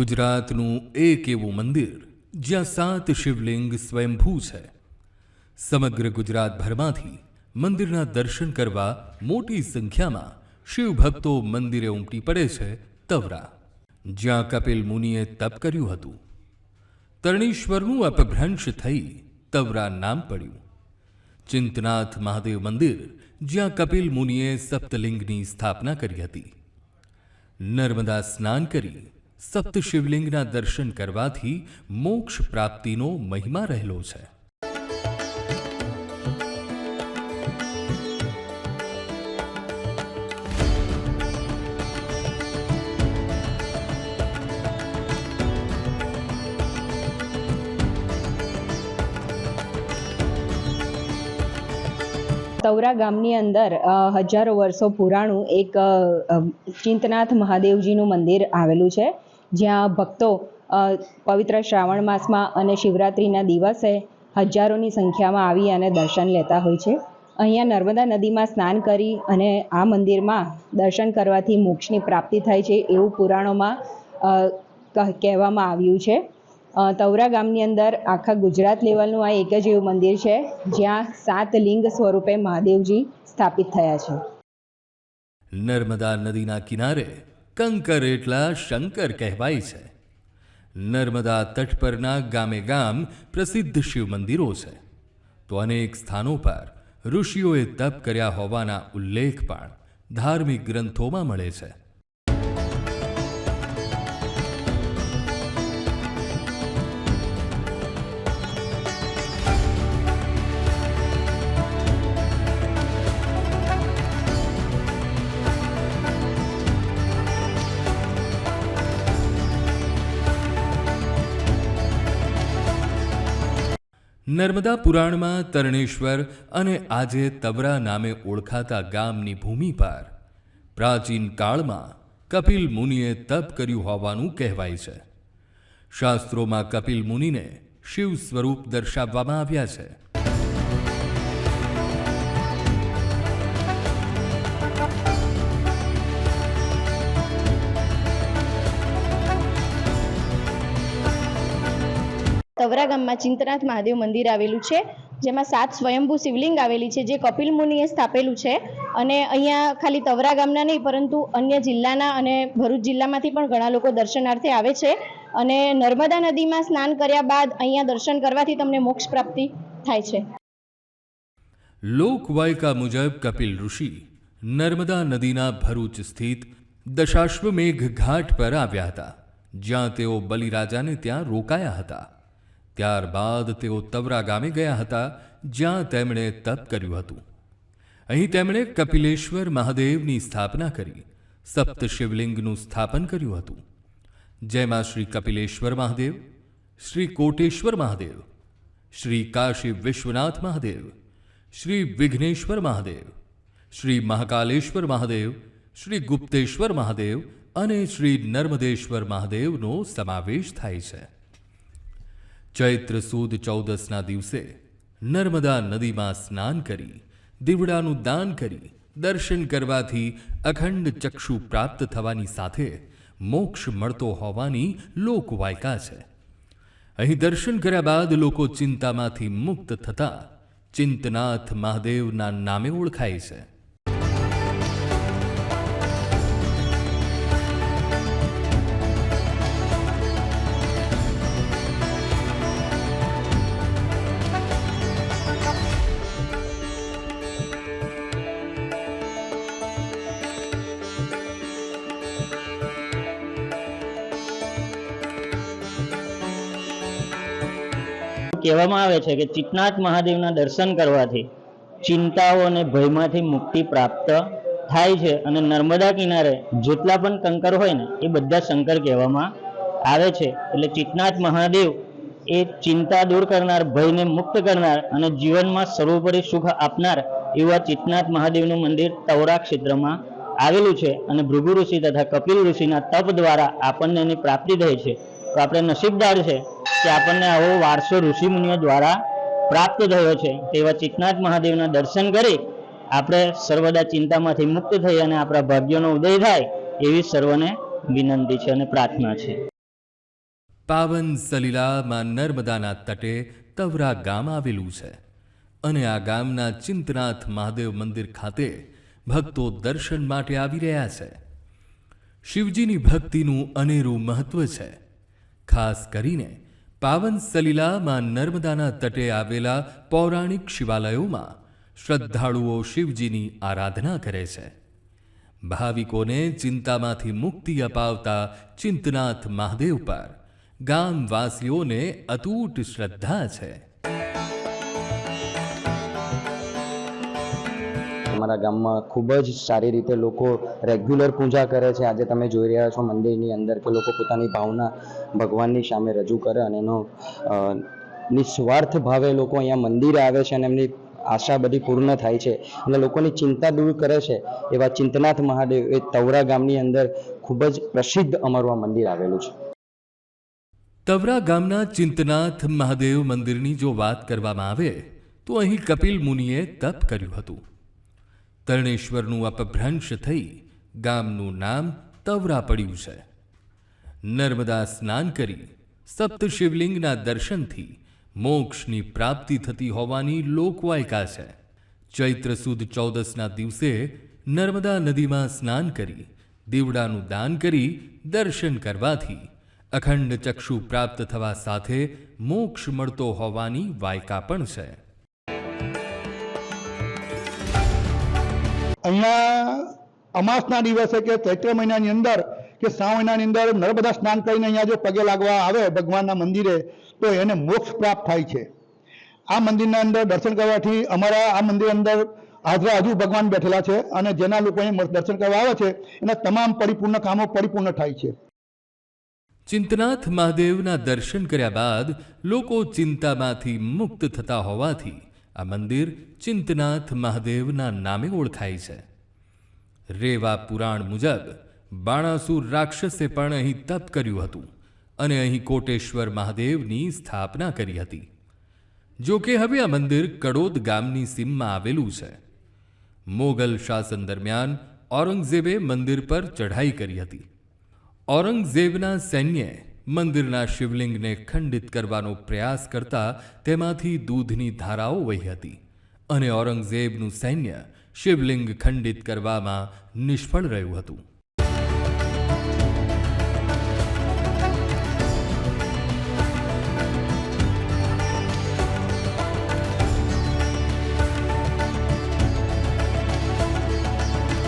ગુજરાતનું એક એવું મંદિર જ્યાં સાત શિવલિંગ સ્વયંભૂ છે. સમગ્ર ગુજરાતભરમાંથી મંદિરના દર્શન કરવા મોટી સંખ્યામાં શિવભક્તો મંદિરે ઉમટી પડે છે તવરા, જ્યાં કપિલ મુનિએ તપ કર્યું હતું. તરણેશ્વરનું અપભ્રંશ થઈ તવરા નામ પડ્યું. ચિંતનાથ મહાદેવ મંદિર, જ્યાં કપિલ મુનિએ સપ્તલિંગની સ્થાપના કરી હતી. નર્મદા સ્નાન કરી સપ્ત શિવલિંગના દર્શન કરવાથી મોક્ષ પ્રાપ્તિનો મહિમા રહેલો છે. તવરા ગામની અંદર હજારો વર્ષો પુરાણું એક ચિંતનાથ મહાદેવજીનું મંદિર આવેલું છે. જ્યાં ભક્તો પવિત્ર શ્રાવણ માસમાં અને શિવરાત્રિના દિવસે હજારોની સંખ્યામાં આવી અને દર્શન લેતા હોય છે. અહીંયા નર્મદા નદીમાં સ્નાન કરી અને આ મંદિરમાં દર્શન કરવાથી મોક્ષની પ્રાપ્તિ થાય છે એવું પુરાણોમાં કહ- કહેવામાં આવ્યું છે. તવરા ગામની અંદર આખા ગુજરાત લેવલનું આ એક જ એવું મંદિર છે, જ્યાં સાત લિંગ સ્વરૂપે મહાદેવજી સ્થાપિત થયા છે. નર્મદા નદીના કિનારે કંકર એટલા શંકર કહેવાય છે. નર્મદા તટ પરના ગામે ગામ પ્રસિદ્ધ શિવ મંદિરો છે. તો અનેક સ્થાનો પર ઋષિઓએ તપ કર્યા હોવાના ઉલ્લેખ પણ ધાર્મિક ગ્રંથોમાં મળે છે. નર્મદા પુરાણમાં તરણેશ્વર અને આજે તવરા નામે ઓળખાતા ગામની ભૂમિ પર. પ્રાચીન કાળમાં કપિલ મુનિએ તપ કર્યું હોવાનું કહેવાય છે. શાસ્ત્રોમાં કપિલ મુનિને શિવ સ્વરૂપ દર્શાવવામાં આવ્યા છે. તવરા ગામમાં ચિંતનાથ મહાદેવ મંદિર આવેલું છે, જેમાં સાત સ્વયંભૂ શિવલિંગ આવેલી છે, જે કપિલ મુનિએ સ્થાપેલું છે. અને અહીંયા ખાલી તવરા ગામના નહીં, પરંતુ અન્ય જિલ્લાના અને ભરૂચ જિલ્લામાંથી પણ ઘણા લોકો દર્શનાર્થે આવે છે. અને નર્મદા નદીમાં સ્નાન કર્યા બાદ અહીંયા દર્શન કરવાથી તમને મોક્ષ પ્રાપ્તિ થાય છે. લોકવાયકા મુજબ કપિલ ઋષિ નર્મદા નદીના ભરૂચ સ્થિત દશાશ્વમેઘ ઘાટ પર આવ્યા હતા, જ્યાં તેઓ બલિરાજાને ત્યાં રોકાયા હતા. ત્યારબાદ તેઓ તવરા ગામે ગયા હતા, જ્યાં તેમણે તપ કર્યું હતું. અહીં તેમણે કપિલેશ્વર મહાદેવની સ્થાપના કરી, સપ્ત શિવલિંગનું સ્થાપન કર્યું હતું. જેમાં શ્રી કપિલેશ્વર મહાદેવ, શ્રી કોટેશ્વર મહાદેવ, શ્રી કાશી વિશ્વનાથ મહાદેવ, શ્રી વિઘ્નેશ્વર મહાદેવ, શ્રી મહાકાલેશ્વર મહાદેવ, શ્રી ગુપ્તેશ્વર મહાદેવ અને શ્રી નર્મદેશ્વર મહાદેવનો સમાવેશ થાય છે. ચૈત્ર સુદ ચૌદસના દિવસે નર્મદા નદીમાં સ્નાન કરી, દીવડાનું દાન કરી, દર્શન કરવાથી અખંડ ચક્ષુ પ્રાપ્ત થવાની સાથે મોક્ષ મળતો હોવાની લોકવાયકા છે. અહીં દર્શન કર્યા બાદ લોકો ચિંતામાંથી મુક્ત થતા ચિંતનાથ મહાદેવના નામે ઓળખાય છે. કહેવામાં આવે છે કે ચિતનાથ મહાદેવના દર્શન કરવાથી ચિંતાઓ અને ભયમાંથી મુક્તિ પ્રાપ્ત થાય છે અને નર્મદા કિનારે જેટલા પણ કંકર હોય ને, એ બધા શંકર કહેવામાં આવે છે. એટલે ચિતનાથ મહાદેવ એ ચિંતા દૂર કરનાર, ભયને મુક્ત કરનાર અને જીવનમાં સર્વોપરી સુખ આપનાર એવા ચિતનાથ મહાદેવનું મંદિર તવરા ક્ષેત્રમાં આવેલું છે અને ભૃગુ ઋષિ તથા કપિલ ઋષિના તપ દ્વારા આપણને એની પ્રાપ્તિ થઈ છે. તો આપણે નસીબદાર છે કે આપણને આવો વારસો ઋષિ મુનિઓ દ્વારા પ્રાપ્ત થયો છે. તેવા ચિત્તનાથ મહાદેવના દર્શન કરી આપણે સર્વદા ચિંતામાંથી મુક્ત થઈ અને આપણા ભાગ્યનો ઉદય થાય એવી સર્વને વિનંતી છે અને પ્રાર્થના છે. પાવન સલીલામાં નર્મદાના તટે તવરા ગામ આવેલું છે અને આ ગામના ચિંતનાથ મહાદેવ મંદિર ખાતે ભક્તો દર્શન માટે આવી રહ્યા છે. શિવજીની ભક્તિનું અનેરું મહત્વ છે. ખાસ કરીને પાવન સલીલામાં નર્મદાના તટે આવેલા પૌરાણિક શિવાલયોમાં શ્રદ્ધાળુઓ શિવજીની આરાધના કરે છે. ભાવિકોને ચિંતામાંથી મુક્તિ અપાવતા ચિંતનાથ મહાદેવ પર ગામવાસીઓને અતૂટ શ્રદ્ધા છે. અમારા ગામમાં ખૂબ જ સારી રીતે લોકો રેગ્યુલર પૂજા કરે છે. આજે તમે જોઈ રહ્યા છો મંદિરની અંદર કે લોકો પોતાની ભાવના ભગવાનની સામે રજૂ કરે અને એનો નિસ્વાર્થ ભાવે લોકો અહીંયા મંદિરે આવે છે અને એમની આશા બધી પૂર્ણ થાય છે. અને લોકોની ચિંતા દૂર કરે છે. એવા ચિંતનાથ મહાદેવ એ તવરા ગામની અંદર ખૂબ જ પ્રસિદ્ધ અમારું આ મંદિર આવેલું છે. તવરા ગામના ચિંતનાથ મહાદેવ મંદિરની જો વાત કરવામાં આવે, તો અહીં કપિલ મુનિએ તપ કર્યું હતું. તરણેશ્વરનું અપભ્રંશ થઈ ગામનું નામ તવરા પડ્યું છે. નર્મદા સ્નાન કરી સપ્ત શિવલિંગના દર્શનથી મોક્ષની પ્રાપ્તિ થતી હોવાની લોકવાયકા છે. ચૈત્ર સુદ ચૌદસના દિવસે નર્મદા નદીમાં સ્નાન કરી દીવડાનું દાન કરી દર્શન કરવાથી અખંડ ચક્ષુ પ્રાપ્ત થવા સાથે મોક્ષ મળતો હોવાની વાયકા પણ છે. અહીંયા અમાસના દિવસે કે ચૈત્ર મહિનાની અંદર કે શ્રાવણ મહિનાની અંદર નર્મદા સ્નાન કરીને અહીંયા જો પગે લાગવા આવે ભગવાનના મંદિરે, તો એને મોક્ષ પ્રાપ્ત થાય છે. આ મંદિરના અંદર દર્શન કરવાથી અમારા આ મંદિર અંદર હાજરા હજુ ભગવાન બેઠેલા છે અને જેના લોકો અહીં દર્શન કરવા આવે છે, એના તમામ પરિપૂર્ણ કામો પરિપૂર્ણ થાય છે. ચિંતનાથ મહાદેવના દર્શન કર્યા બાદ લોકો ચિંતામાંથી મુક્ત થતા હોવાથી આ મંદિર ચિંતનાથ મહાદેવના નામે ઓળખાય છે. રેવા પુરાણ મુજબ બાણાસુર રાક્ષસે પણ અહીં તપ કર્યું હતું અને અહીં કોટેશ્વર મહાદેવની સ્થાપના કરી હતી. જો કે હવે આ મંદિર કડોદ ગામની સીમમાં આવેલું છે. મોગલ શાસન દરમિયાન ઔરંગઝેબે મંદિર પર ચઢાઈ કરી હતી. ઔરંગઝેબના સૈન્યે મંદિરના શિવલિંગને ખંડિત કરવાનો પ્રયાસ કરતા તેમાંથી દૂધની ધારાઓ વહી હતી અને ઔરંગઝેબનું સૈન્ય શિવલિંગ ખંડિત કરવામાં નિષ્ફળ રહ્યું હતું.